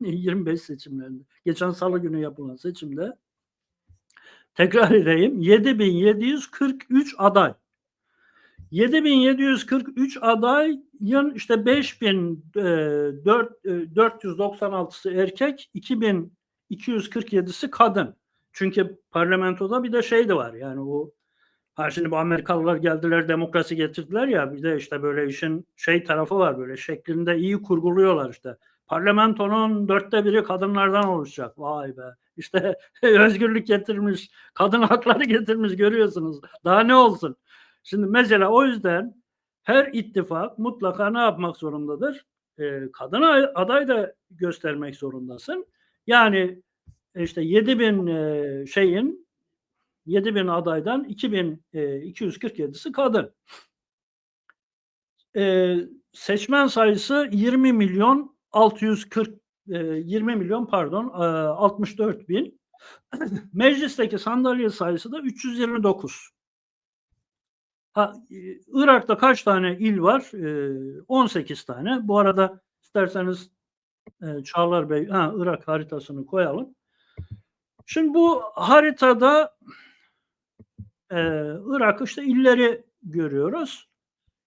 25 seçimlerinde. Geçen salı günü yapılan seçimde tekrar edeyim 7743 aday. 7743 adayın işte 5496'sı erkek, 2247'si kadın. Çünkü parlamentoda bir de şey de var yani o ha şimdi bu Amerikalılar geldiler demokrasi getirdiler ya bir de işte böyle işin şey tarafı var böyle şeklinde iyi kurguluyorlar işte. Parlamentonun dörtte biri kadınlardan oluşacak. Vay be. İşte özgürlük getirmiş, kadın hakları getirmiş görüyorsunuz. Daha ne olsun? Şimdi mesela o yüzden her ittifak mutlaka ne yapmak zorundadır? Ee, kadın aday da göstermek zorundasın. Yani işte 7000 e, şeyin 7000 adaydan 2247'si kadın. Ee, seçmen sayısı 20 milyon 640 e, 20 milyon pardon e, 64 bin. Meclisteki sandalye sayısı da 329. Ha, Irak'ta kaç tane il var? E, 18 tane. Bu arada isterseniz e, Çağlar Bey ha, Irak haritasını koyalım. Şimdi bu haritada e, Irak işte illeri görüyoruz.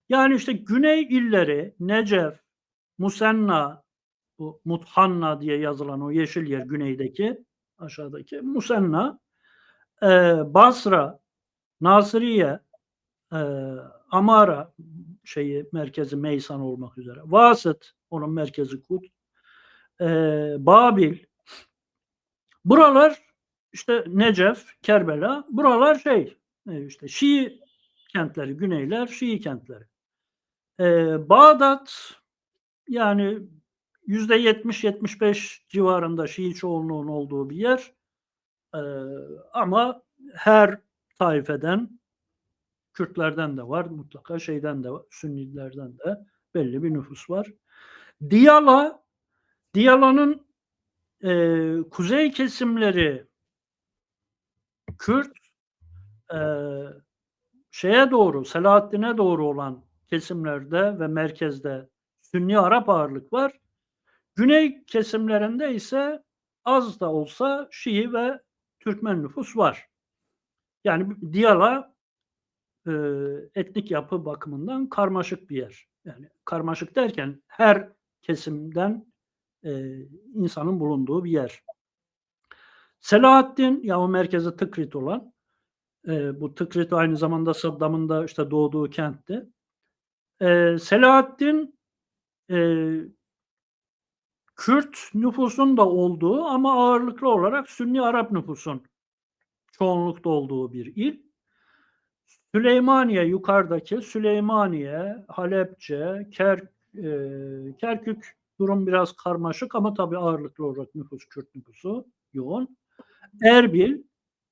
Yani işte güney illeri Necef, Musenna, bu Muthanna diye yazılan o yeşil yer güneydeki aşağıdaki Musenna, e, Basra, Nasiriye, e, Amara şeyi merkezi Meysan olmak üzere. Vasıt onun merkezi Kut. E, Babil. Buralar işte Necef, Kerbela. Buralar şey işte Şii kentleri, güneyler Şii kentleri. E, Bağdat yani %70-75 civarında Şii çoğunluğun olduğu bir yer. E, ama her taifeden Kürtlerden de var mutlaka şeyden de var, Sünnilerden de belli bir nüfus var. Diyala Diyala'nın e, kuzey kesimleri Kürt e, şeye doğru Selahaddin'e doğru olan kesimlerde ve merkezde Sünni Arap ağırlık var. Güney kesimlerinde ise az da olsa Şii ve Türkmen nüfus var. Yani Diyala e, etnik yapı bakımından karmaşık bir yer. Yani karmaşık derken her kesimden e, insanın bulunduğu bir yer. Selahaddin ya o merkezi Tıkrit olan e, bu Tıkrit aynı zamanda Saddam'ın da işte doğduğu kentti. E, Selahaddin e, Kürt nüfusun da olduğu ama ağırlıklı olarak Sünni Arap nüfusun çoğunlukta olduğu bir il. Süleymaniye yukarıdaki Süleymaniye, Halepçe, Ker, e, Kerkük durum biraz karmaşık ama tabii ağırlıklı olarak nüfus Kürt nüfusu yoğun. Erbil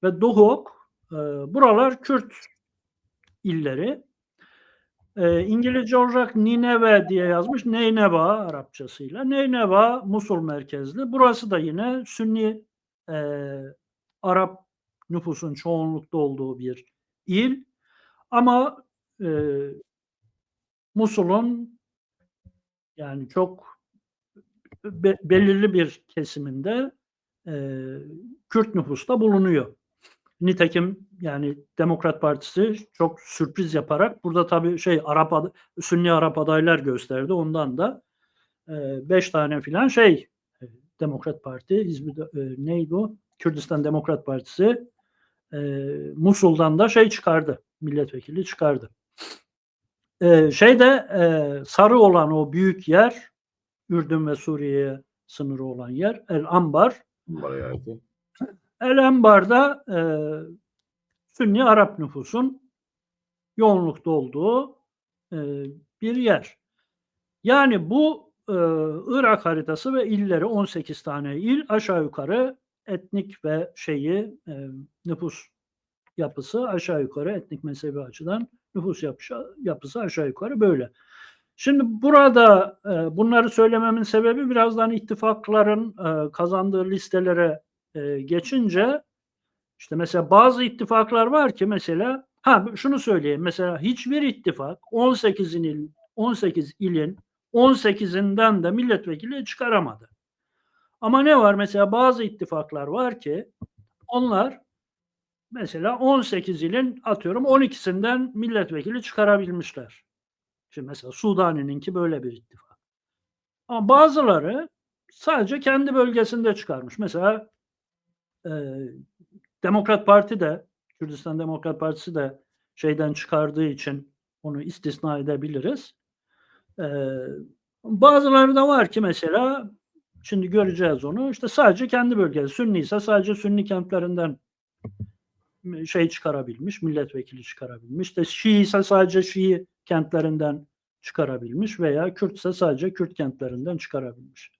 ve Duhok e, buralar Kürt illeri. E, İngilizce olarak Nineve diye yazmış. Neyneva Arapçasıyla. Neyneva Musul merkezli. Burası da yine Sünni e, Arap nüfusun çoğunlukta olduğu bir il. Ama e, Musul'un yani çok be, belirli bir kesiminde e, Kürt nüfusta bulunuyor. Nitekim yani Demokrat Partisi çok sürpriz yaparak burada tabii şey Arap ad, Sünni Arap adaylar gösterdi. Ondan da e, beş tane filan şey e, Demokrat Parti Hizbi e, neydi o? Kürdistan Demokrat Partisi e, Musul'dan da şey çıkardı. Milletvekili çıkardı. E, şeyde e, sarı olan o büyük yer Ürdün ve Suriye'ye sınırı olan yer El Ambar. El Ambar'da e, Sünni Arap nüfusun yoğunlukta olduğu e, bir yer. Yani bu e, Irak haritası ve illeri 18 tane il aşağı yukarı etnik ve şeyi e, nüfus yapısı aşağı yukarı etnik mezhebi açıdan nüfus yapısı, yapısı aşağı yukarı böyle. Şimdi burada e, bunları söylememin sebebi birazdan ittifakların e, kazandığı listelere e, geçince işte mesela bazı ittifaklar var ki mesela ha şunu söyleyeyim mesela hiçbir ittifak 18 il 18 ilin 18'inden de milletvekili çıkaramadı. Ama ne var? Mesela bazı ittifaklar var ki onlar mesela 18 ilin atıyorum 12'sinden milletvekili çıkarabilmişler. Şimdi mesela Sudani'ninki böyle bir ittifak. Ama bazıları sadece kendi bölgesinde çıkarmış. Mesela e, Demokrat Parti de Kürdistan Demokrat Partisi de şeyden çıkardığı için onu istisna edebiliriz. E, bazıları da var ki mesela şimdi göreceğiz onu işte sadece kendi bölgesi Sünni ise sadece Sünni kentlerinden şey çıkarabilmiş, milletvekili çıkarabilmiş. İşte Şii ise sadece Şii kentlerinden çıkarabilmiş veya Kürt ise sadece Kürt kentlerinden çıkarabilmiş.